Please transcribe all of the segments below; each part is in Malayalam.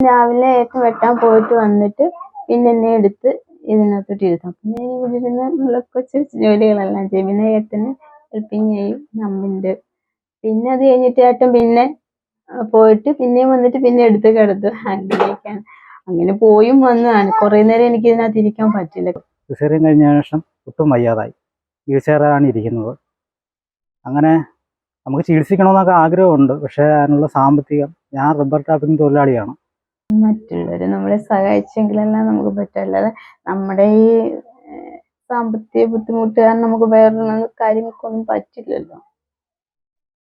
രാവിലെ ഏട്ടൻ വെട്ടാൻ പോയിട്ട് വന്നിട്ട് പിന്നെ എന്നെ എടുത്ത് ഇതിനകത്തോട്ട് ഇരുത്തും. പിന്നെ ഇവിടെ ഇരുന്ന് നമ്മളെ കൊച്ചു ജോലികളെല്ലാം ചെയ്യും. പിന്നെ ഏട്ടന് ഹെൽപ്പിങ് ചെയ്യും നമ്മണ്ട് പിന്നെ അത് കഴിഞ്ഞിട്ട് ഏട്ടൻ പിന്നെ പോയിട്ട് പിന്നെയും വന്നിട്ട് പിന്നെ എടുത്ത് കിടത്തു. അങ്ങനെയൊക്കെയാണ് അങ്ങനെ പോയും വന്നതാണ് കുറെ നേരം എനിക്ക് ഇതിനകത്ത് ഇരിക്കാൻ പറ്റില്ല. സിസേറിയൻ കഴിഞ്ഞ ശേഷം ഒട്ടും വയ്യാതായി. വീഴ്ചയറാണ് ഇരിക്കുന്നത്. അങ്ങനെ നമുക്ക് ചികിത്സിക്കണമെന്നൊക്കെ ആഗ്രഹമുണ്ട്. പക്ഷേ അതിനുള്ള സാമ്പത്തികം ഞാൻ റബ്ബർ ടാപ്പിംഗ് തൊഴിലാളിയാണ്. മറ്റുള്ളവര് നമ്മളെ സഹായിച്ചെങ്കിലല്ല നമുക്ക് പറ്റും. അല്ലാതെ നമ്മുടെ ഈ സാമ്പത്തിക ബുദ്ധിമുട്ട് കാരണം നമുക്ക് വേറെ കാര്യങ്ങൾക്കൊന്നും പറ്റില്ലല്ലോ.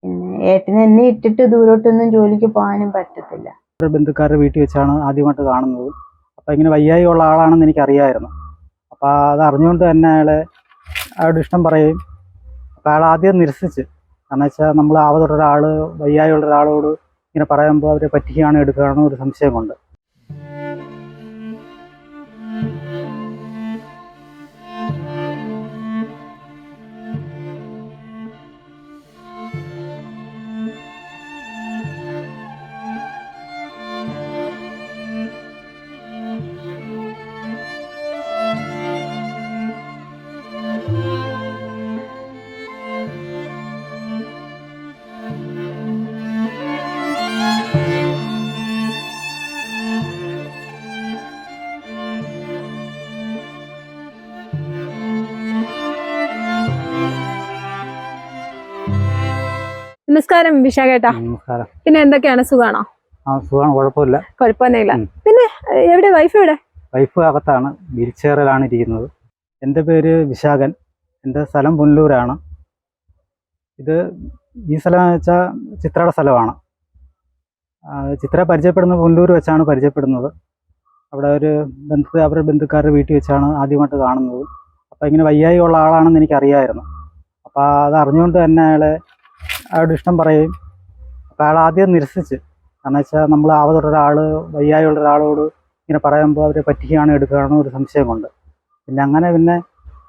പിന്നെ ഏട്ടന് എന്നെ ഇട്ടിട്ട് ദൂരോട്ടൊന്നും ജോലിക്ക് പോകാനും പറ്റത്തില്ല. ബന്ധുക്കാരുടെ വീട്ടിൽ വെച്ചാണ് ആദ്യമായിട്ട് കാണുന്നത്. അപ്പൊ ഇങ്ങനെ വയ്യായി ഉള്ള ആളാണെന്ന് എനിക്ക് അറിയാമായിരുന്നു അപ്പൊ അത് അറിഞ്ഞുകൊണ്ട് തന്നെ അയാളെ അയാളുടെ ഇഷ്ടം പറയും അപ്പൊ അയാൾ ആദ്യം നിരസിച്ച്. കാരണം വെച്ചാൽ നമ്മൾ ആവതുള്ള വയ്യായുള്ള വയ്യായി ഒരാളോട് ഇങ്ങനെ പറയുമ്പോൾ അവരെ പറ്റിക്കുകയാണോ എടുക്കുകയാണോ ഒരു സംശയമുണ്ട്. നമസ്കാരം വിശാഖേട്ടാ നമസ്കാരം. പിന്നെ എന്തൊക്കെയാണ്? സുഖാണോ? ആ സുഖമാണ് കുഴപ്പമില്ല. കുഴപ്പമൊന്നുമില്ല. പിന്നെ എവിടെ? വൈഫ് എവിടെ? വൈഫ് അകത്താണ്. വീൽചെയറിലാണ് ഇരിക്കുന്നത്. എന്റെ പേര് വിശാഖൻ. എന്റെ സ്ഥലം പുനലൂരാണ്. ഇത് ഈ സ്ഥലം വെച്ചാൽ ചിത്രയുടെ സ്ഥലമാണ്. ചിത്ര പരിചയപ്പെടുന്നത് പുനലൂർ വെച്ചാണ് പരിചയപ്പെടുന്നത്. അവിടെ ഒരു ബന്ധു അവരുടെ ബന്ധുക്കാരുടെ വീട്ടിൽ വെച്ചാണ് ആദ്യമായിട്ട് കാണുന്നത്. അപ്പോൾ ഇങ്ങനെ വയ്യായി ഉള്ള ആളാണെന്ന് എനിക്കറിയായിരുന്നു. അപ്പോൾ അത് അറിഞ്ഞുകൊണ്ട് തന്നെ അയാളെ അയാളുടെ ഇഷ്ടം പറയുകയും അപ്പോൾ അയാൾ ആദ്യം നിരസിച്ച്. കാരണം വെച്ചാൽ നമ്മൾ ആവതുള്ള ഒരാൾ വയ്യായി ഉള്ള ഒരാളോട് ഇങ്ങനെ പറയുമ്പോൾ അവരെ പറ്റിക്കുകയാണ് എടുക്കുകയാണോ ഒരു സംശയമുണ്ട്. പിന്നെ അങ്ങനെ പിന്നെ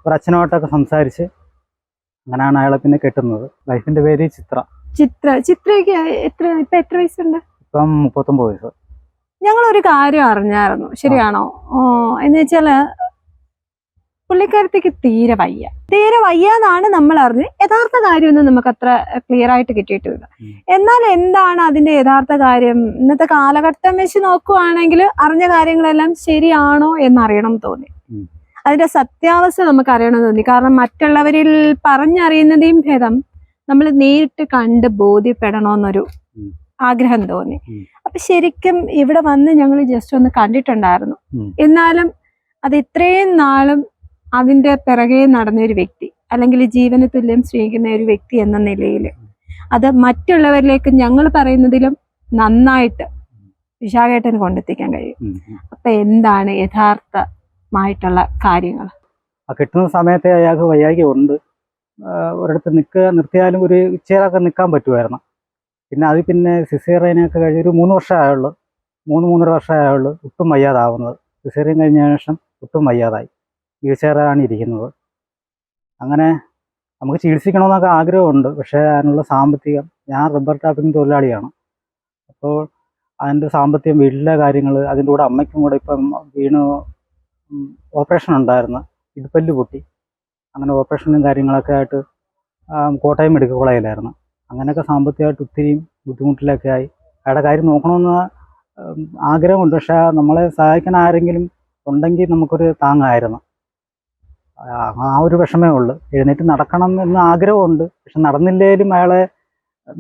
ഒരു അച്ഛനുമായിട്ടൊക്കെ സംസാരിച്ച് അങ്ങനെയാണ് അയാളെ പിന്നെ കെട്ടുന്നത്. വൈഫിന്റെ പേര് ചിത്ര. ചിത്ര. ചിത്രയ്ക്ക് എത്ര ഇപ്പൊ എത്ര വയസ്സുണ്ട്? ഇപ്പം മുപ്പത്തൊമ്പത് വയസ്സ്. ഞങ്ങൾ ഒരു കാര്യം അറിഞ്ഞായിരുന്നു. ശരിയാണോ? ഓ, എന്ന് വെച്ചാൽ പുള്ളിക്കാരത്തേക്ക് തീരെ വയ്യ. തീരെ വയ്യാന്നാണ് നമ്മൾ അറിഞ്ഞ് യഥാർത്ഥ കാര്യമൊന്നും നമുക്ക് അത്ര ക്ലിയർ ആയിട്ട് കിട്ടിയിട്ടില്ല. എന്നാൽ എന്താണ് അതിന്റെ യഥാർത്ഥ കാര്യം? ഇന്നത്തെ കാലഘട്ടം വെച്ച് നോക്കുവാണെങ്കിൽ അറിഞ്ഞ കാര്യങ്ങളെല്ലാം ശരിയാണോ എന്നറിയണം എന്ന് തോന്നി അതിന്റെ സത്യാവസ്ഥ നമുക്ക് അറിയണം തോന്നി. കാരണം മറ്റുള്ളവരിൽ പറഞ്ഞറിയുന്നതേയും ഭേദം നമ്മൾ നേരിട്ട് കണ്ട് ബോധ്യപ്പെടണമെന്നൊരു. ആഗ്രഹം തോന്നി. അപ്പൊ ശരിക്കും ഇവിടെ വന്ന് ഞങ്ങൾ ജസ്റ്റ് ഒന്ന് കണ്ടിട്ടുണ്ടായിരുന്നു. എന്നാലും അത് ഇത്രയും നാളും അതിന്റെ പിറകെ നടന്ന ഒരു വ്യക്തി അല്ലെങ്കിൽ ജീവന തുല്യം സ്നേഹിക്കുന്ന ഒരു വ്യക്തി എന്ന നിലയിൽ അത് മറ്റുള്ളവരിലേക്ക് ഞങ്ങൾ പറയുന്നതിലും നന്നായിട്ട് വിശാഖേട്ടന് കൊണ്ടെത്തിക്കാൻ കഴിയും. അപ്പൊ എന്താണ് യഥാർത്ഥമായിട്ടുള്ള കാര്യങ്ങൾ? ആ കെട്ടുന്ന സമയത്തെ അയാൾക്ക് വയ്യായ്ക ഉണ്ട് ഒരിടത്ത് നിൽക്കുക നിർത്തിയാലും ഒരു ഉച്ചയിലൊക്കെ നിൽക്കാൻ പറ്റുമായിരുന്നു. പിന്നെ അത് പിന്നെ സിസേറിയനൊക്കെ കഴിഞ്ഞ് ഒരു മൂന്ന് വർഷമായുള്ളൂ. മൂന്ന് മൂന്നര വർഷമായുള്ളൂ. ഒട്ടും വയ്യാതാവുന്നത്. സിസേറിയൻ കഴിഞ്ഞ ശേഷം ഒട്ടും വയ്യാതായി. വീൽ ചെയറാണ് ഇരിക്കുന്നത്. അങ്ങനെ നമുക്ക് ചികിത്സിക്കണമെന്നൊക്കെ ആഗ്രഹമുണ്ട്. പക്ഷേ അതിനുള്ള സാമ്പത്തികം ഞാൻ റബ്ബർ ടാപ്പിംഗ് തൊഴിലാളിയാണ്. അപ്പോൾ അതിന്റെ സാമ്പത്തികം വീട്ടിലെ കാര്യങ്ങൾ അതിന്റെ കൂടെ അമ്മയ്ക്കും കൂടെ ഇപ്പം വീണ് ഓപ്പറേഷൻ ഉണ്ടായിരുന്നു. ഇടുപ്പല്ല് പൊട്ടി. അങ്ങനെ ഓപ്പറേഷനും കാര്യങ്ങളൊക്കെ ആയിട്ട് കോട്ടയം മെഡിക്കൽ കോളേജിലായിരുന്നു. അങ്ങനെയൊക്കെ സാമ്പത്തികമായിട്ട് ഒത്തിരി ബുദ്ധിമുട്ടിലൊക്കെ ആയി. അയാളുടെ കാര്യം നോക്കണമെന്ന് ആഗ്രഹമുണ്ട്. പക്ഷേ നമ്മളെ സഹായിക്കാൻ ആരെങ്കിലും ഉണ്ടെങ്കിൽ നമുക്കൊരു താങ്ങായിരുന്നു. ആ ഒരു വിഷമേ ഉള്ളൂ. എഴുന്നേറ്റ് നടക്കണം എന്ന് ആഗ്രഹമുണ്ട്. പക്ഷെ നടന്നില്ലേലും അയാളെ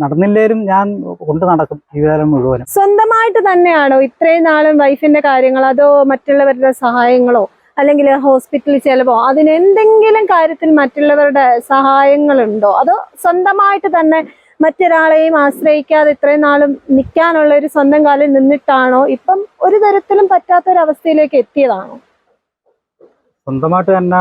നടന്നില്ലേലും ഞാൻ കൊണ്ട് നടക്കും ജീവിതകാലം മുഴുവനും. സ്വന്തമായിട്ട് തന്നെയാണോ ഇത്രയും നാളും വൈഫിന്റെ കാര്യങ്ങൾ അതോ മറ്റുള്ളവരുടെ സഹായങ്ങളോ അല്ലെങ്കിൽ ഹോസ്പിറ്റലിൽ ചെലവോ? അതിന് എന്തെങ്കിലും കാര്യത്തിൽ മറ്റുള്ളവരുടെ സഹായങ്ങളുണ്ടോ? അതോ സ്വന്തമായിട്ട് തന്നെ മറ്റൊരാളെയും ആശ്രയിക്കാതെ ഇത്രയും നാളും നിൽക്കാനുള്ള ഒരു സ്വന്തം കാലിൽ നിന്നിട്ടാണോ ഇപ്പം ഒരു തരത്തിലും പറ്റാത്തൊരവസ്ഥയിലേക്ക് എത്തിയതാണോ? സ്വന്തമായിട്ട് തന്നെ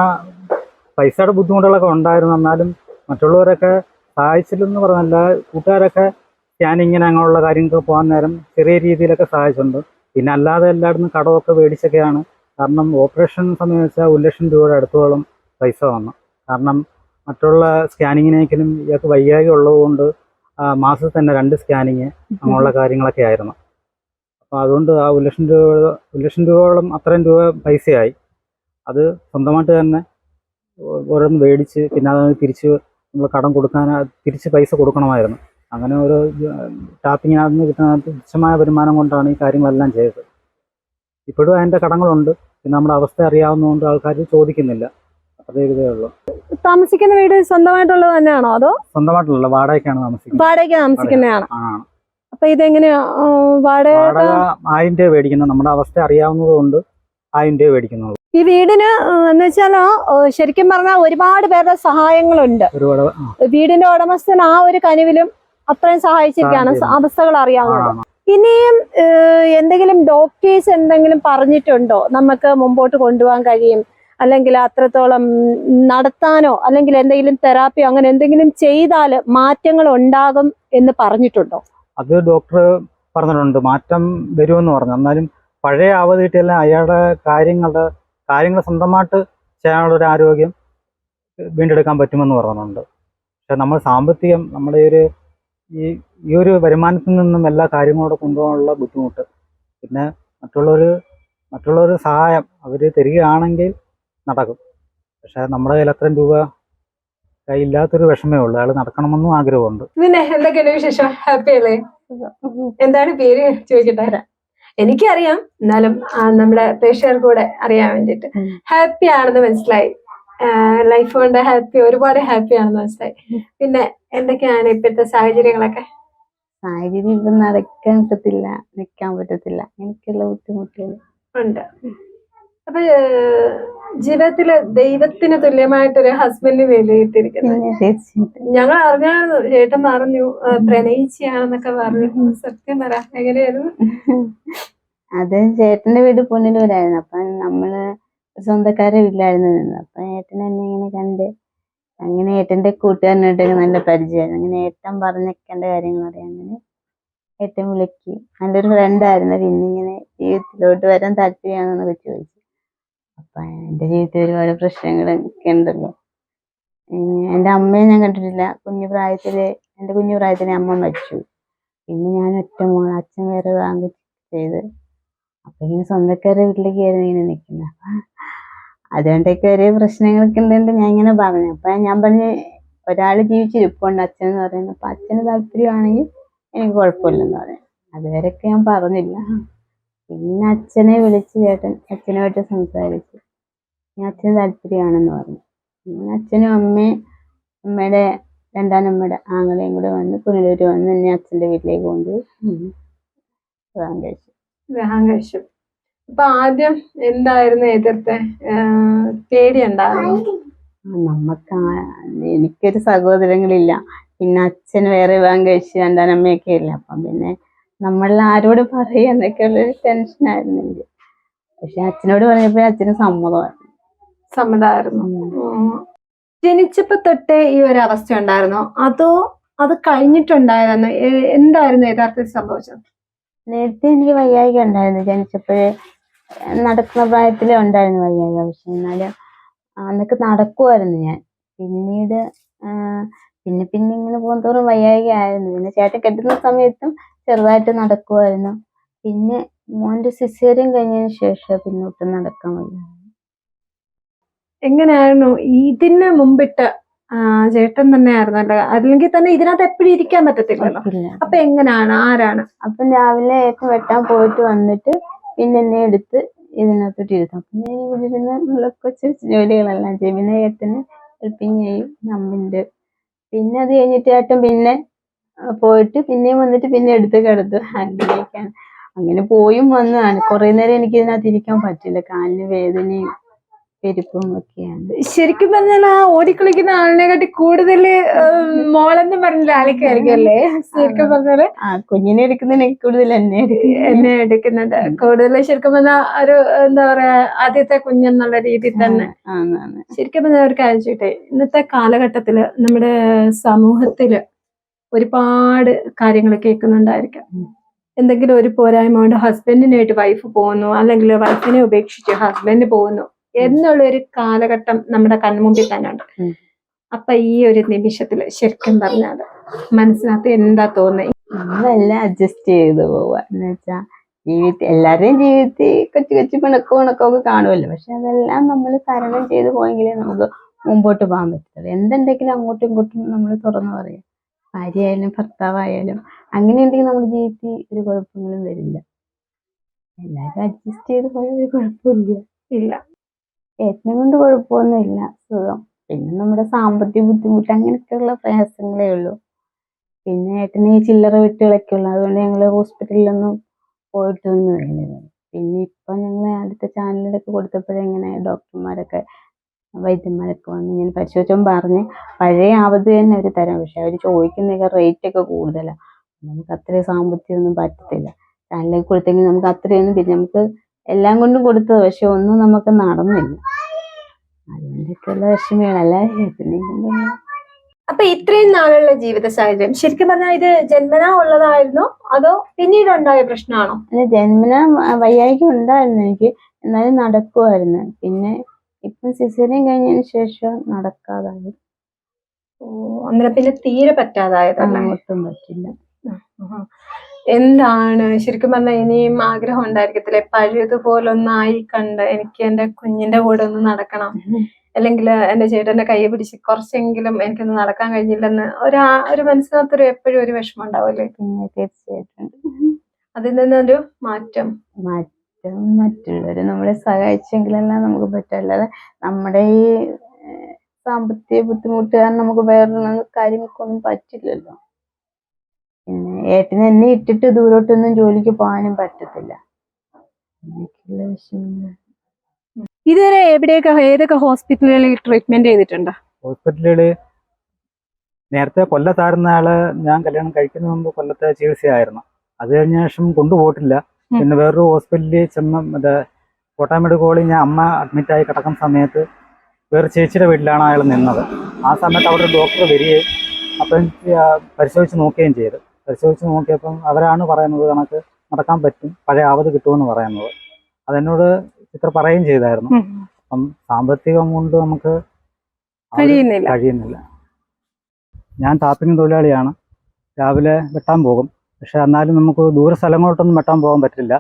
പൈസയുടെ ബുദ്ധിമുട്ടുകളൊക്കെ ഉണ്ടായിരുന്നു. എന്നാലും മറ്റുള്ളവരൊക്കെ സഹായിച്ചില്ലെന്ന് പറഞ്ഞല്ല. കൂട്ടുകാരൊക്കെ സ്കാനിങ്ങിന് അങ്ങനെയുള്ള കാര്യങ്ങൾക്ക് പോകാൻ നേരം ചെറിയ രീതിയിലൊക്കെ സഹായിച്ചിട്ടുണ്ട്. പിന്നെ അല്ലാതെ എല്ലായിടത്തും കടമൊക്കെ മേടിച്ചൊക്കെയാണ്. കാരണം ഓപ്പറേഷൻ സമയം വെച്ചാൽ ഒരു ലക്ഷം രൂപയുടെ അടുത്തോളം പൈസ വന്നു. കാരണം മറ്റുള്ള സ്കാനിങ്ങിനേക്കിലും ഇയാൾക്ക് വൈകാരിക ഉള്ളതുകൊണ്ട് മാസത്തിൽ തന്നെ രണ്ട് സ്കാനിങ് അങ്ങനെയുള്ള കാര്യങ്ങളൊക്കെ ആയിരുന്നു. അപ്പോൾ അതുകൊണ്ട് ആ ഒരു ലക്ഷം രൂപ ഒരു ലക്ഷം രൂപയോളം അത്രയും രൂപ പൈസയായി. അത് സ്വന്തമായിട്ട് തന്നെ ഓരോന്ന് മേടിച്ച് പിന്നെ അത് തിരിച്ച് നമ്മൾ കടം കൊടുക്കാൻ തിരിച്ച് പൈസ കൊടുക്കണമായിരുന്നു. അങ്ങനെ ഓരോ ടാപ്പിങ്ങിനകത്ത് നിന്ന് കിട്ടുന്ന തുച്ഛമായ വരുമാനം കൊണ്ടാണ് ഈ കാര്യങ്ങളെല്ലാം ചെയ്തത്. ഇപ്പോഴും അതിന്റെ കടങ്ങളുണ്ട്. പിന്നെ നമ്മുടെ അവസ്ഥ അറിയാവുന്നതുകൊണ്ട് ആൾക്കാർ ചോദിക്കുന്നില്ല. അതേ ഇതേ ഉള്ളൂ. താമസിക്കുന്ന വീട് സ്വന്തമായിട്ടുള്ളത് തന്നെയാണോ അതോ? സ്വന്തമായിട്ടുള്ള വാടകയ്ക്കാണ് താമസിക്കുന്നത്. വാടകയ്ക്ക് താമസിക്കുന്നതാണ് അപ്പൊ ഇതെങ്ങനെയാ? വാടക ആയിരം രൂപ മേടിക്കുന്നത്. നമ്മുടെ അവസ്ഥ അറിയാവുന്നത് കൊണ്ട് ആയിരം രൂപ മേടിക്കുന്നുള്ളൂ ഈ വീടിന് എന്ന് വെച്ചാലോ ശരിക്കും പറഞ്ഞാൽ ഒരുപാട് പേരുടെ സഹായങ്ങളുണ്ട്. വീടിന്റെ ഉടമസ്ഥൻ ആ ഒരു കനിവിലും അത്രയും സഹായിച്ചിരിക്കുകയാണ്. അവസ്ഥകൾ അറിയാവുന്നത്. ഇനിയും എന്തെങ്കിലും ഡോക്ടേഴ്സ് എന്തെങ്കിലും പറഞ്ഞിട്ടുണ്ടോ? നമുക്ക് മുമ്പോട്ട് കൊണ്ടുപോകാൻ കഴിയും. അല്ലെങ്കിൽ അത്രത്തോളം നടത്താനോ അല്ലെങ്കിൽ എന്തെങ്കിലും തെറാപ്പിയോ അങ്ങനെ എന്തെങ്കിലും ചെയ്താൽ മാറ്റങ്ങൾ ഉണ്ടാകും എന്ന് പറഞ്ഞിട്ടുണ്ടോ? അത് ഡോക്ടർ പറഞ്ഞിട്ടുണ്ട്. മാറ്റം വരുമെന്ന് പറഞ്ഞു. എന്നാലും പഴയ അവധി കിട്ടിയാലും അയാളുടെ കാര്യങ്ങളുടെ കാര്യങ്ങൾ സ്വന്തമായിട്ട് ചെയ്യാനുള്ള ഒരു ആരോഗ്യം വീണ്ടെടുക്കാൻ പറ്റുമെന്ന് പറയുന്നുണ്ട് പക്ഷെ നമ്മൾ സാമ്പത്തികം നമ്മുടെ ഈ ഒരു ഈ ഈ ഒരു വരുമാനത്തിൽ നിന്നും എല്ലാ കാര്യങ്ങളോടെ കൊണ്ടുപോകാനുള്ള ബുദ്ധിമുട്ട്. പിന്നെ മറ്റുള്ളവർ മറ്റുള്ളവർ സഹായം അവർ തരികയാണെങ്കിൽ നടക്കും. പക്ഷെ നമ്മുടെ കയ്യിൽ അത്രയും രൂപ കയ്യില്ലാത്തൊരു വിഷമേ ഉള്ളൂ. അയാൾ നടക്കണമെന്നും ആഗ്രഹമുണ്ട്. പിന്നെ എന്തൊക്കെയാണ് വിശേഷം? ഹാപ്പി അല്ലേ? എന്താണ് പേര് ചോദിക്കട്ടെ? എനിക്കറിയാം. എന്നാലും നമ്മുടെ പ്രേക്ഷകർക്ക് കൂടെ അറിയാൻ വേണ്ടിട്ട് ഹാപ്പി ആണെന്ന് മനസ്സിലായി. ലൈഫ് കൊണ്ട് ഹാപ്പി ഒരുപാട് ഹാപ്പി ആണെന്ന് മനസ്സിലായി. പിന്നെ എന്തൊക്കെയാണ് ഇപ്പോഴത്തെ സാഹചര്യങ്ങളൊക്കെ? സാഹചര്യം ഇപ്പം നടക്കാൻ പറ്റത്തില്ല നിൽക്കാൻ പറ്റത്തില്ല. എനിക്കുള്ള ബുദ്ധിമുട്ടുകൾ. ഉണ്ട്. അപ്പൊ ജീവിതത്തിൽ ദൈവത്തിന് തുല്യമായിട്ടൊരു ഹസ്ബൻഡ് വിലയിരുത്തിയിരിക്കുന്നത്. ഞങ്ങൾ അറിഞ്ഞായിരുന്നു ചേട്ടൻ പറഞ്ഞു പ്രണയിച്ചാണെന്നൊക്കെ പറഞ്ഞു. സത്യം പറ എങ്ങനെയായിരുന്നു? അത് ചേട്ടന്റെ വീട് പുനലൂരായിരുന്നു. അപ്പൊ നമ്മൾ സ്വന്തക്കാരെ വീട്ടിലായിരുന്നു നിന്ന് അപ്പൊ ഏട്ടൻ എന്നെ ഇങ്ങനെ കണ്ട് അങ്ങനെ ഏട്ടന്റെ കൂട്ടുകാരനായിട്ടൊക്കെ നല്ല പരിചയമായിരുന്നു. അങ്ങനെ ഏട്ടൻ പറഞ്ഞൊക്കെ എന്റെ കാര്യങ്ങൾ അറിയാം അങ്ങനെ ഏട്ടൻ വിളിക്കും നല്ലൊരു ഫ്രണ്ടായിരുന്നു പിന്നെ ഇങ്ങനെ ജീവിതത്തിലോട്ട് വരാൻ താല്പര്യമാണെന്നൊക്കെ ചോദിച്ചു. അപ്പൊ എന്റെ ജീവിതത്തിൽ ഒരുപാട് പ്രശ്നങ്ങളൊക്കെ ഉണ്ടല്ലോ. എന്റെ അമ്മയെ ഞാൻ കണ്ടിട്ടില്ല. കുഞ്ഞു പ്രായത്തിൽ എന്റെ കുഞ്ഞു പ്രായത്തിൽ അമ്മ മരിച്ചു. പിന്നെ ഞാൻ ഒറ്റ മോൾ അച്ഛൻ വേറെ വാങ്ങി ചെയ്ത്. അപ്പൊ ഇങ്ങനെ സ്വന്തക്കാരുടെ വീട്ടിലേക്ക് ആയിരുന്നു ഇങ്ങനെ നിൽക്കുന്നത് അപ്പൊ അതുകൊണ്ടൊക്കെ ഒരേ പ്രശ്നങ്ങളൊക്കെ ഉണ്ടെന്ന് ഞാൻ ഇങ്ങനെ പറഞ്ഞു. അപ്പൊ ഞാൻ പറഞ്ഞ് ഒരാൾ ജീവിച്ചിരിപ്പുണ്ട് അച്ഛൻ എന്ന് പറയുന്നത് അപ്പൊ അച്ഛന് താല്പര്യമാണെങ്കിൽ എനിക്ക് കുഴപ്പമില്ലെന്ന് പറയാം അതുവരെയൊക്കെ ഞാൻ പറഞ്ഞില്ല. പിന്നെ അച്ഛനെ വിളിച്ച് ചേട്ടൻ അച്ഛനുമായിട്ട് സംസാരിച്ചു. ഞാൻ അച്ഛന് താല്പര്യമാണെന്ന് പറഞ്ഞു. പിന്നെ അച്ഛനും അമ്മയും അമ്മയുടെ രണ്ടാം അമ്മയുടെ ആങ്ങളെയും കൂടെ വന്ന് പുനലൂര് വന്ന് എന്നെ അച്ഛന്റെ വീട്ടിലേക്ക് കൊണ്ടുപോയി. വിവാഹം കഴിച്ചു. വിവാഹം കഴിച്ചു. അപ്പൊ ആദ്യം എന്തായിരുന്നു എതിർത്തെ പേടിയുണ്ടായിരുന്നു നമുക്ക് എനിക്കൊരു സഹോദരങ്ങളില്ല. പിന്നെ അച്ഛൻ വേറെ വിവാഹം കഴിച്ച് രണ്ടാനമ്മയൊക്കെ ഇല്ല അപ്പം പിന്നെ നമ്മൾ ആരോട് പറയും ടെൻഷൻ ടെൻഷനായിരുന്നു എനിക്ക് പക്ഷെ അച്ഛനോട് പറഞ്ഞപ്പോ അച്ഛന് സമ്മതമായിരുന്നു. സമ്മതമായിരുന്നു. ജനിച്ചപ്പോ തൊട്ടേ ഈ ഒരു അവസ്ഥ ഉണ്ടായിരുന്നോ? അതോ അത് കഴിഞ്ഞിട്ടുണ്ടായിരുന്നു എന്തായിരുന്നു യഥാർത്ഥത്തിൽ സംഭവിച്ചത്? നേരത്തെ എനിക്ക് വയ്യായിക ഉണ്ടായിരുന്നു. ജനിച്ചപ്പോഴേ നടക്കുന്ന പ്രായത്തിലേ ഉണ്ടായിരുന്നു വയ്യായിക. പക്ഷെ എന്നാലും അന്നൊക്കെ നടക്കുമായിരുന്നു ഞാൻ. പിന്നീട് പിന്നെ പിന്നെ ഇങ്ങനെ പോകുന്നതോറും വയ്യായിക ആയിരുന്നു. പിന്നെ ചേട്ടൻ കെട്ടുന്ന സമയത്തും ചെറുതായിട്ട് നടക്കുമായിരുന്നു പിന്നെ മോന്റെ സിസേറിയൻ കഴിഞ്ഞതിന് ശേഷം പിന്നോട്ട് നടക്കാൻ വയ്യ. എങ്ങനെയായിരുന്നു? ഇതിന് മുമ്പിട്ട് ചേട്ടൻ തന്നെ തന്നെയായിരുന്നല്ലോ അല്ലെങ്കിൽ തന്നെ ഇതിനകത്ത് എപ്പോഴും ഇരിക്കാൻ പറ്റത്തില്ലല്ലോ? അപ്പൊ എങ്ങനെയാണ്? ആരാണ്? അപ്പൊ രാവിലെ ഏട്ടൻ വെട്ടാൻ പോയിട്ട് വന്നിട്ട് പിന്നെ എന്നെ എടുത്ത് ഇതിനകത്തോട്ട് ഇരുത്താം. പിന്നെ ഞാൻ ഇവിടെ ഇരുന്ന് കൊച്ചു ജോലികളെല്ലാം ചെയ്യും. പിന്നെ ഏട്ടന് ഹെൽപ്പിങ് ചെയ്യും അമ്മിന്റെ. പിന്നെ അത് കഴിഞ്ഞിട്ട് ഏട്ടൻ പിന്നെ പോയിട്ട് പിന്നെയും വന്നിട്ട് പിന്നെ എടുത്ത് കിടത്തു അങ്ങനെയൊക്കെയാണ് അങ്ങനെ പോയും വന്നതാണ് കുറെ നേരം എനിക്ക് ഇതിനകത്ത് ഇരിക്കാൻ പറ്റില്ല. കാലിന് വേദനയും പെരുപ്പും ഒക്കെയാണ്. ശരിക്കും പറഞ്ഞാൽ ആ ഓടിക്കളിക്കുന്ന ആളിനെ കാട്ടി കൂടുതൽ മോളെന്ന് പറഞ്ഞില്ല ആളിക്കായിരിക്കും അല്ലേ? ശരിക്കും പറഞ്ഞാൽ. ആ കുഞ്ഞിനെ എടുക്കുന്നതിനെ കൂടുതൽ എന്നെ എന്നെ എടുക്കുന്നുണ്ട്. കൂടുതൽ ശരിക്കും പറഞ്ഞാൽ ഒരു എന്താ പറയാ ആദ്യത്തെ കുഞ്ഞെന്നുള്ള രീതിയിൽ തന്നെ. ശരിക്കും പറഞ്ഞാൽ ഒരു കാര്യം ചെയ്യട്ടെ. ഇന്നത്തെ കാലഘട്ടത്തിൽ നമ്മുടെ സമൂഹത്തിൽ ഒരുപാട് കാര്യങ്ങൾ കേൾക്കുന്നുണ്ടായിരിക്കാം. എന്തെങ്കിലും ഒരു പോരായ്മ കൊണ്ട് ഹസ്ബൻഡിനായിട്ട് വൈഫ് പോകുന്നു അല്ലെങ്കിൽ വൈഫിനെ ഉപേക്ഷിച്ച് ഹസ്ബൻഡ് പോകുന്നു എന്നുള്ള ഒരു കാലഘട്ടം നമ്മുടെ കൺമുമ്പിൽ തന്നെ ഉണ്ട് അപ്പൊ ഈ ഒരു നിമിഷത്തിൽ ശരിക്കും പറഞ്ഞാൽ മനസ്സിനകത്ത് എന്താ തോന്നുന്നത് നമ്മളെല്ലാം അഡ്ജസ്റ്റ് ചെയ്ത് പോവുക എന്ന് വെച്ചാ ജീവിതത്തിൽ എല്ലാവരുടെയും ജീവിതത്തിൽ കൊച്ചു കൊച്ചു പിണക്കവും പിണക്കമൊക്കെ കാണുമല്ലോ പക്ഷെ അതെല്ലാം നമ്മൾ തരണം ചെയ്ത് പോയെങ്കിലേ നമുക്ക് മുമ്പോട്ട് പോകാൻ പറ്റത്തുള്ളൂ. എന്തുണ്ടെങ്കിലും അങ്ങോട്ടും ഇങ്ങോട്ടും നമ്മൾ തുറന്നു പറയാം. ഭാര്യയായാലും ഭർത്താവായാലും അങ്ങനെ ഉണ്ടെങ്കിൽ നമ്മുടെ ജീവിതത്തിൽ ഒരു കുഴപ്പങ്ങളും വരില്ല. എല്ലാവരും അഡ്ജസ്റ്റ് ചെയ്ത് പോയാൽ ഒരു കുഴപ്പമില്ല. ഇല്ല. ഏട്ടനെ കൊണ്ട് കുഴപ്പമൊന്നുമില്ല. സുഖം. പിന്നെ നമ്മുടെ സാമ്പത്തിക ബുദ്ധിമുട്ട് അങ്ങനെയൊക്കെയുള്ള പ്രയാസങ്ങളേ ഉള്ളൂ. പിന്നെ ഏട്ടന് ചില്ലറ വെട്ടുകളൊക്കെ ഉള്ളു. അതുകൊണ്ട് ഞങ്ങൾ ഹോസ്പിറ്റലിലൊന്നും പോയിട്ടൊന്നും ഇല്ല പിന്നെ ഇപ്പം ഞങ്ങൾ അടുത്ത ചാനലിലൊക്കെ കൊടുത്തപ്പോഴേ ഇങ്ങനെ ഡോക്ടർമാരൊക്കെ വൈദ്യന്മാരൊക്കെ വന്ന് ഇങ്ങനെ പരിശോധിച്ചപ്പോൾ പറഞ്ഞ് പഴയ ആവത് തന്നെ അവർ തരാം. പക്ഷെ അവർ ചോദിക്കുന്നതൊക്കെ റേറ്റ് ഒക്കെ കൂടുതലാണ് നമുക്ക് അത്രയും സാമ്പത്തികമൊന്നും പറ്റത്തില്ല. ചാനലിലേക്ക് കൊടുത്തെങ്കിൽ നമുക്ക് അത്രയൊന്നും പിന്നെ നമുക്ക് എല്ലാം കൊണ്ടും കൊടുത്തത്. പക്ഷെ ഒന്നും നമുക്ക് നടന്നില്ല. അതിന്റെയൊക്കെയുള്ള വിഷമങ്ങളല്ലേ? പിന്നെ അപ്പൊ ഇത്രയും നാളുള്ള ജീവിത സാഹചര്യം. ശരിക്കും പറഞ്ഞാൽ ഇത് ജന്മനാ ഉള്ളതായിരുന്നോ? അതോ പിന്നീട് ഉണ്ടായ പ്രശ്നമാണോ? അല്ല ജന്മന വയ്യായ്ക ഉണ്ടായിരുന്നു എനിക്ക്. എന്നാലും നടക്കുമായിരുന്നു പിന്നെ ഇപ്പം സിസേറിയൻ കഴിഞ്ഞതിന് ശേഷം നടക്കാതായി. ഓ അന്നേരം പിന്നെ തീരെ പറ്റാതായതല്ലേ? ഒട്ടും പറ്റില്ല. എന്താണ്? ശരിക്കും പറഞ്ഞാൽ ഇനിയും ആഗ്രഹം ഉണ്ടായിരിക്കത്തില്ലേ? പഴയതുപോലൊന്നായി കണ്ട് എനിക്ക് എന്റെ കുഞ്ഞിന്റെ കൂടെ ഒന്ന് നടക്കണം. അല്ലെങ്കിൽ എന്റെ ചേട്ടന്റെ കൈ പിടിച്ച് കുറച്ചെങ്കിലും എനിക്കൊന്ന് നടക്കാൻ കഴിഞ്ഞില്ലെന്ന് ഒരു ഒരു മനസ്സിനകത്തൊരു എപ്പോഴും ഒരു വിഷമം ഉണ്ടാവില്ലേ പിന്നെ തീർച്ചയായിട്ടും. അതിൽ നിന്നൊരു മാറ്റം. മാറ്റം. മറ്റുള്ളവർ നമ്മളെ സഹായിച്ചെങ്കിലെല്ലാം നമുക്ക് പറ്റും. അല്ലാതെ നമ്മുടെ ഈ സാമ്പത്തിക ബുദ്ധിമുട്ട് കാരണം നമുക്ക് വേറെ കാര്യങ്ങൾക്കൊന്നും പറ്റില്ലല്ലോ. പിന്നെ ഏട്ടന് എന്നെ ഇട്ടിട്ട് ദൂരോട്ടൊന്നും ജോലിക്ക് പോകാനും പറ്റത്തില്ല. ഇതുവരെ എവിടെയൊക്കെ ഏതൊക്കെ ഹോസ്പിറ്റലുകളിൽ ട്രീറ്റ്മെന്റ് ചെയ്തിട്ടുണ്ട്? ഹോസ്പിറ്റലുകളിൽ നേരത്തെ കൊല്ലത്തായിരുന്ന ആൾ ഞാൻ കല്യാണം കഴിക്കുന്ന മുമ്പ് കൊല്ലത്തെ ചികിത്സയായിരുന്നു. അത് കഴിഞ്ഞ ശേഷം കൊണ്ടുപോയിട്ടില്ല. പിന്നെ വേറൊരു ഹോസ്പിറ്റലിൽ ചെന്ന് മറ്റേ കോട്ടയം മെഡിക്കൽ കോളേജിൽ ഞാൻ അമ്മ അഡ്മിറ്റായി കിടക്കുന്ന സമയത്ത് വേറെ ചേച്ചിയുടെ വീട്ടിലാണ് അയാൾ നിന്നത്. ആ സമയത്ത് അവിടെ ഒരു ഡോക്ടർ വരികയും അപ്പം പരിശോധിച്ച് നോക്കുകയും ചെയ്തു. പരിശോധിച്ച് നോക്കിയപ്പം അവരാണ് പറയുന്നത് കണക്ക് നടക്കാൻ പറ്റും പഴയ ആവത് കിട്ടുമെന്ന് പറയുന്നത്. അതെന്നോട് ഇത്ര പറയുകയും ചെയ്തായിരുന്നു. അപ്പം സാമ്പത്തികം കൊണ്ട് നമുക്ക് കഴിയുന്നില്ല. കഴിയുന്നില്ല. ഞാൻ ടാപ്പിംഗ് തൊഴിലാളിയാണ്. രാവിലെ വെട്ടാൻ പോകും. പക്ഷെ എന്നാലും നമുക്ക് ദൂര സ്ഥലങ്ങളോട്ടൊന്നും വെട്ടാൻ പോകാൻ പറ്റില്ല.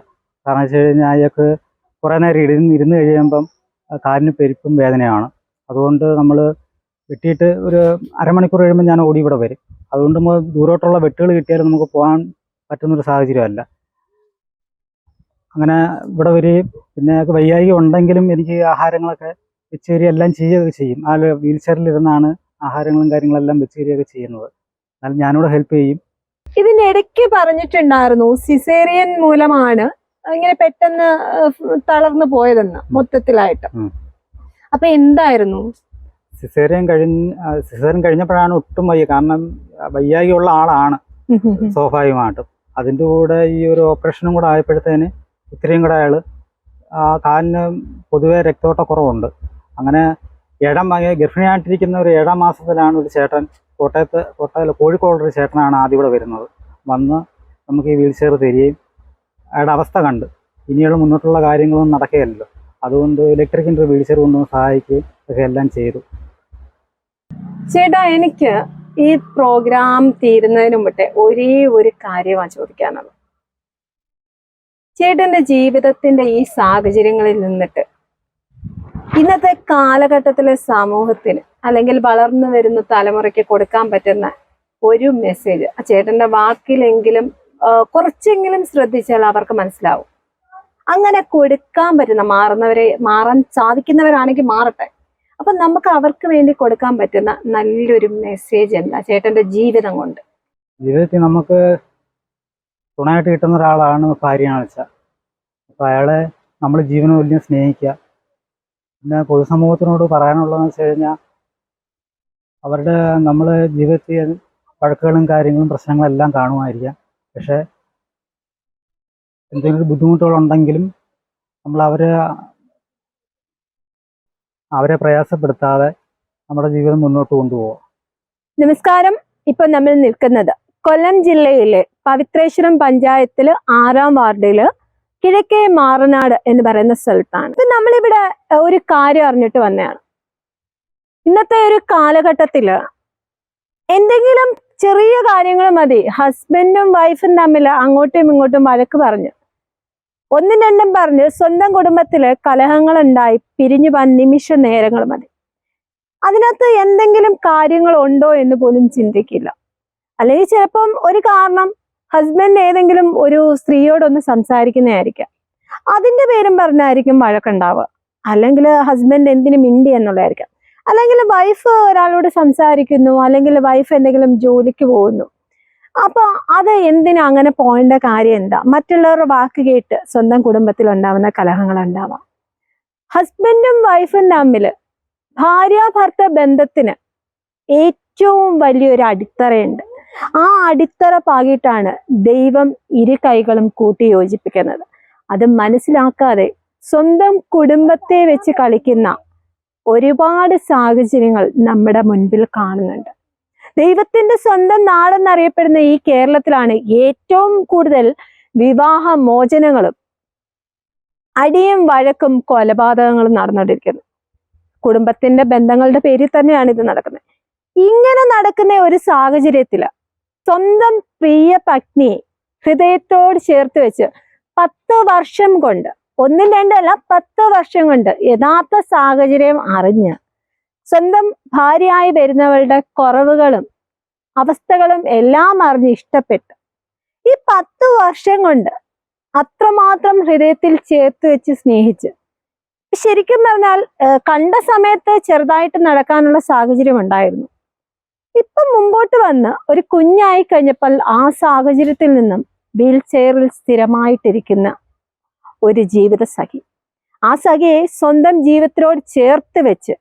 കാരണം വെച്ച് കഴിഞ്ഞാൽ അയാൾക്ക് കുറേ നേരം ഇരുന്ന് ഇരുന്ന് കഴിയുമ്പം കാലിന് പെരുപ്പും വേദനയാണ് അതുകൊണ്ട് നമ്മൾ വെട്ടിയിട്ട് ഒരു അരമണിക്കൂർ കഴിയുമ്പോൾ ഞാൻ ഓടി ഇവിടെ വരും. അതുകൊണ്ട് നമ്മൾ ദൂരോട്ടുള്ള വെട്ടുകൾ കിട്ടിയാലും നമുക്ക് പോകാൻ പറ്റുന്നൊരു സാഹചര്യമല്ല. അങ്ങനെ ഇവിടെ വരികയും പിന്നെ വയ്യായിക ഉണ്ടെങ്കിലും എനിക്ക് ആഹാരങ്ങളൊക്കെ വെച്ച് തരിക എല്ലാം ചെയ്യുകയൊക്കെ ചെയ്യും. ആ വീൽ ചെയറിലിരുന്നാണ് ആഹാരങ്ങളും കാര്യങ്ങളെല്ലാം വെച്ച് തരികയൊക്കെ ചെയ്യുന്നത്. എന്നാലും ഞാനിവിടെ ഹെൽപ്പ് ചെയ്യും. ഇതിന്റെ ഇടയ്ക്ക് പറഞ്ഞിട്ടുണ്ടായിരുന്നു സിസേറിയൻ മൂലമാണ് ഇങ്ങനെ പെട്ടെന്ന് തളർന്നു പോയതെന്ന് മൊത്തത്തിലായിട്ട്. അപ്പൊ എന്തായിരുന്നു? സിസേറിയൻ കഴിഞ്ഞ സിസേറിയൻ കഴിഞ്ഞപ്പോഴാണ് ഒട്ടും വയ്യ. കാരണം വയ്യാകിയുള്ള ആളാണ് സ്വാഭാവികമായിട്ടും. അതിന്റെ കൂടെ ഈ ഒരു ഓപ്പറേഷനും കൂടെ ആയപ്പോഴത്തേന് ഇത്രയും കൂടെ അയാൾ ആ കാലിന് പൊതുവെ രക്തോട്ടക്കുറവുണ്ട്. അങ്ങനെ ഏഴാം ഗർഭിണിയായിട്ടിരിക്കുന്ന ഒരു ഏഴാം മാസത്തിലാണ് ഒരു ചേട്ടൻ കോട്ടയത്ത് കോട്ടയത്തിൽ കോഴിക്കോടൊരു ചേട്ടനാണ് ആദ്യം ഇവിടെ വരുന്നത്. വന്ന് നമുക്ക് ഈ വീൽചെയർ തരികയും അയാളുടെ അവസ്ഥ കണ്ട്. ഇനിയുള്ള മുന്നോട്ടുള്ള കാര്യങ്ങളൊന്നും നടക്കുകയല്ലോ അതുകൊണ്ട് ഇലക്ട്രിക്കിന്റെ വീൽ ചെയർ കൊണ്ടുവന്ന് സഹായിക്കുകയും ഒക്കെ എല്ലാം ചെയ്തു. ചേട്ടാ എനിക്ക് ഈ പ്രോഗ്രാം തീരുന്നതിന് മുമ്പേ ഒരേ ഒരു കാര്യമാണ് ചോദിക്കാനുള്ളത്. ചേട്ടന്റെ ജീവിതത്തിന്റെ ഈ സാഹചര്യങ്ങളിൽ നിന്നിട്ട് ഇന്നത്തെ കാലഘട്ടത്തിലെ സമൂഹത്തിന് അല്ലെങ്കിൽ വളർന്നു വരുന്ന തലമുറയ്ക്ക് കൊടുക്കാൻ പറ്റുന്ന ഒരു മെസ്സേജ് ആ ചേട്ടന്റെ വാക്കിലെങ്കിലും കുറച്ചെങ്കിലും ശ്രദ്ധിച്ചാൽ അവർക്ക് മനസ്സിലാവും. അങ്ങനെ കൊടുക്കാൻ പറ്റുന്ന മാറുന്നവരെ മാറാൻ സാധിക്കുന്നവരാണെങ്കിൽ മാറട്ടെ. അപ്പൊ നമുക്ക് അവർക്ക് വേണ്ടി കൊടുക്കാൻ പറ്റുന്ന നല്ലൊരു മെസ്സേജ് എന്താ? ചേട്ടന്റെ ജീവിതം കൊണ്ട്. ജീവിതത്തിൽ നമുക്ക് തുണയായിട്ട് കിട്ടുന്ന ഒരാളാണ് ഭാര്യയാണെന്ന് വെച്ചാൽ. അപ്പോൾ അയാളെ നമ്മൾ ജീവനോല്യം സ്നേഹിക്കുക. പിന്നെ പൊതുസമൂഹത്തിനോട് പറയാനുള്ളതെന്ന് വെച്ച് കഴിഞ്ഞാൽ അവരുടെ നമ്മൾ ജീവിതത്തിൽ വഴക്കുകളും കാര്യങ്ങളും പ്രശ്നങ്ങളും എല്ലാം കാണുമായിരിക്കാം. പക്ഷേ എന്തെങ്കിലും ബുദ്ധിമുട്ടുകളുണ്ടെങ്കിലും നമ്മൾ അവരെ അവരെ പ്രയാസപ്പെടുത്താതെ നമ്മുടെ ജീവിതം മുന്നോട്ട് കൊണ്ടുപോകാം നമസ്കാരം. ഇപ്പൊ നമ്മൾ നിൽക്കുന്നത് കൊല്ലം ജില്ലയിലെ പവിത്രേശ്വരം പഞ്ചായത്തിൽ ആറാം വാർഡിൽ കിഴക്കേ മാറനാട് എന്ന് പറയുന്ന സ്ഥലത്താണ്. ഇപ്പൊ നമ്മളിവിടെ ഒരു കാര്യം അറിഞ്ഞിട്ട് വന്നതാണ്. ഇന്നത്തെ ഒരു കാലഘട്ടത്തിൽ എന്തെങ്കിലും ചെറിയ കാര്യങ്ങൾ മതി. ഹസ്ബൻഡും വൈഫും തമ്മിൽ അങ്ങോട്ടും ഇങ്ങോട്ടും വഴക്ക് പറഞ്ഞു. ഒന്നും രണ്ടും പറഞ്ഞ്. സ്വന്തം കുടുംബത്തിൽ കലഹങ്ങൾ ഉണ്ടായി പിരിഞ്ഞു പോകാൻ നിമിഷ നേരങ്ങൾ മതി. അതിനകത്ത് എന്തെങ്കിലും കാര്യങ്ങൾ ഉണ്ടോ എന്ന് പോലും ചിന്തിക്കില്ല. അല്ലെങ്കിൽ ചിലപ്പം ഒരു കാരണം ഹസ്ബൻഡ് ഏതെങ്കിലും ഒരു സ്ത്രീയോടൊന്ന് സംസാരിക്കുന്നതായിരിക്കാം. അതിന്റെ പേരും പറഞ്ഞായിരിക്കും വഴക്കുണ്ടാവുക. അല്ലെങ്കിൽ ഹസ്ബൻഡ് എന്തിനു മിണ്ടി എന്നുള്ളതായിരിക്കാം. അല്ലെങ്കിൽ വൈഫ് ഒരാളോട് സംസാരിക്കുന്നു അല്ലെങ്കിൽ വൈഫ് എന്തെങ്കിലും ജോലിക്ക് പോകുന്നു. അപ്പൊ അത് എന്തിനാ അങ്ങനെ പോകേണ്ട കാര്യം എന്താ? മറ്റുള്ളവരുടെ വാക്ക് കേട്ട് സ്വന്തം കുടുംബത്തിൽ ഉണ്ടാവുന്ന കലഹങ്ങൾ ഉണ്ടാവാം. ഹസ്ബൻഡും വൈഫും തമ്മിൽ ഭാര്യാഭർത്ത ബന്ധത്തിന് ഏറ്റവും വലിയൊരു അടിത്തറയുണ്ട്. ആ അടിത്തറ പാകിയിട്ടാണ് ദൈവം ഇരു കൈകളും കൂട്ടി യോജിപ്പിക്കുന്നത്. അത് മനസ്സിലാക്കാതെ സ്വന്തം കുടുംബത്തെ വെച്ച് കളിക്കുന്ന ഒരുപാട് സാഹചര്യങ്ങൾ നമ്മുടെ മുൻപിൽ കാണുന്നുണ്ട്. ദൈവത്തിന്റെ സ്വന്തം നാടെന്നറിയപ്പെടുന്ന ഈ കേരളത്തിലാണ് ഏറ്റവും കൂടുതൽ വിവാഹ മോചനങ്ങളും അടിയും വഴക്കും കൊലപാതകങ്ങളും നടന്നുകൊണ്ടിരിക്കുന്നത്. കുടുംബത്തിന്റെ ബന്ധങ്ങളുടെ പേരിൽ തന്നെയാണ് ഇത് നടക്കുന്നത്. ഇങ്ങനെ നടക്കുന്ന ഒരു സാഹചര്യത്തിൽ സ്വന്തം പ്രിയ പത്നിയെ ഹൃദയത്തോട് ചേർത്ത് വെച്ച് പത്ത് വർഷം കൊണ്ട് ഒന്നും രണ്ടല്ല പത്ത് വർഷം കൊണ്ട് യഥാർത്ഥ സാഹചര്യം അറിഞ്ഞ് സ്വന്തം ഭാര്യയായി വരുന്നവളുടെ കുറവുകളും അവസ്ഥകളും എല്ലാം അറിഞ്ഞ് ഇഷ്ടപ്പെട്ടു ഈ പത്ത് വർഷം കൊണ്ട് അത്രമാത്രം ഹൃദയത്തിൽ ചേർത്ത് വെച്ച് സ്നേഹിച്ച് ശരിക്കും പറഞ്ഞാൽ കണ്ട സമയത്ത് ചെറുതായിട്ട് നടക്കാനുള്ള സാഹചര്യം ഉണ്ടായിരുന്നു. ഇപ്പം മുമ്പോട്ട് വന്ന് ഒരു കുഞ്ഞായി കഴിഞ്ഞപ്പോൾ ആ സാഹചര്യത്തിൽ നിന്നും വീൽ ചെയറിൽ സ്ഥിരമായിട്ടിരിക്കുന്ന ഒരു ജീവിത സഖി. ആ സഖിയെ സ്വന്തം ജീവിതത്തിനോട് ചേർത്ത് വെച്ച്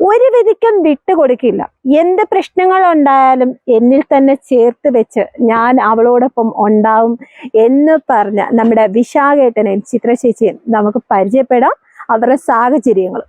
ഒരു വിധിക്കും വിട്ടുകൊടുക്കില്ല. എന്ത് പ്രശ്നങ്ങൾ ഉണ്ടായാലും എന്നിൽ തന്നെ ചേർത്ത് വെച്ച് ഞാൻ അവളോടൊപ്പം ഉണ്ടാവും എന്ന് പറഞ്ഞ നമ്മുടെ വിശാഖേട്ടനെയും ചിത്രശേഷിയും നമുക്ക് പരിചയപ്പെടാം അവരുടെ സാഹചര്യങ്ങൾ.